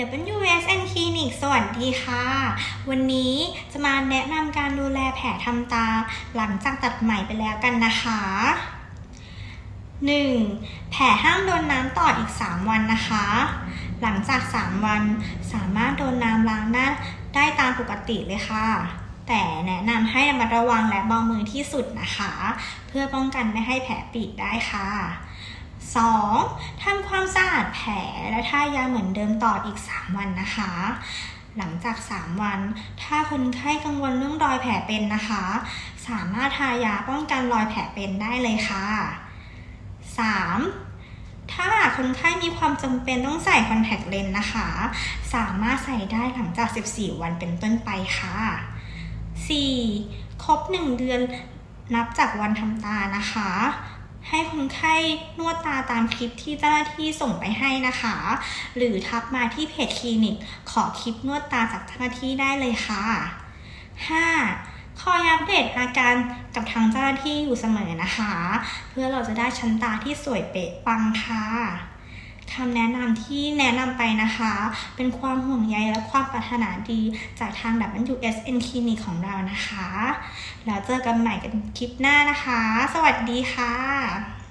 WSN Clinic สวัสดีค่ะ วันนี้จะมาแนะนำการดูแลแผลทำตา หลังจากตัดไหมไปแล้วกันนะคะ 1. แผลห้ามโดนน้ำต่ออีก 3 วันนะคะ หลังจาก 3 วันสามารถโดนน้ำล้างหน้าได้ตามปกติเลยค่ะ แต่แนะนำให้ระมัดระวังและเบามือที่สุดนะคะ เพื่อป้องกันไม่ให้แผลปิดได้ค่ะ 2. ทำความสะอาดแผลและทายาเหมือนเดิมต่ออีก 3 วันนะคะ หลังจาก 3 วัน ถ้าคนไข้กังวลเรื่องรอยแผลเป็นนะคะ สามารถทายาป้องกันรอยแผลเป็นได้เลยค่ะ 3. ถ้าคนไข้มีความจำเป็นต้องใส่คอนแทคเลนส์นะคะ สามารถใส่ได้หลังจาก 14 วันเป็นต้นไปค่ะ 4. ครบ 1 เดือนนับจากวันทำตานะคะ ให้คนไข้นวดตาตามคลิปที่เจ้าหน้าที่ส่งไปให้นะคะ หรือทักมาที่เพจคลินิก ขอคลิปนวดตาจากเจ้าหน้าที่ได้เลยค่ะ 5. คอยอัปเดตอาการกับทางเจ้าหน้าที่อยู่เสมอนะคะ เพื่อเราจะได้ชั้นตาที่สวยเป๊ะปังค่ะ คำแนะนำที่แนะนำไปนะคะ เป็นความห่วงใยและความปรารถนาดีจากทาง WSN Clinic ของเรานะคะ แล้วเจอกันใหม่กันคลิปหน้านะคะ สวัสดีค่ะ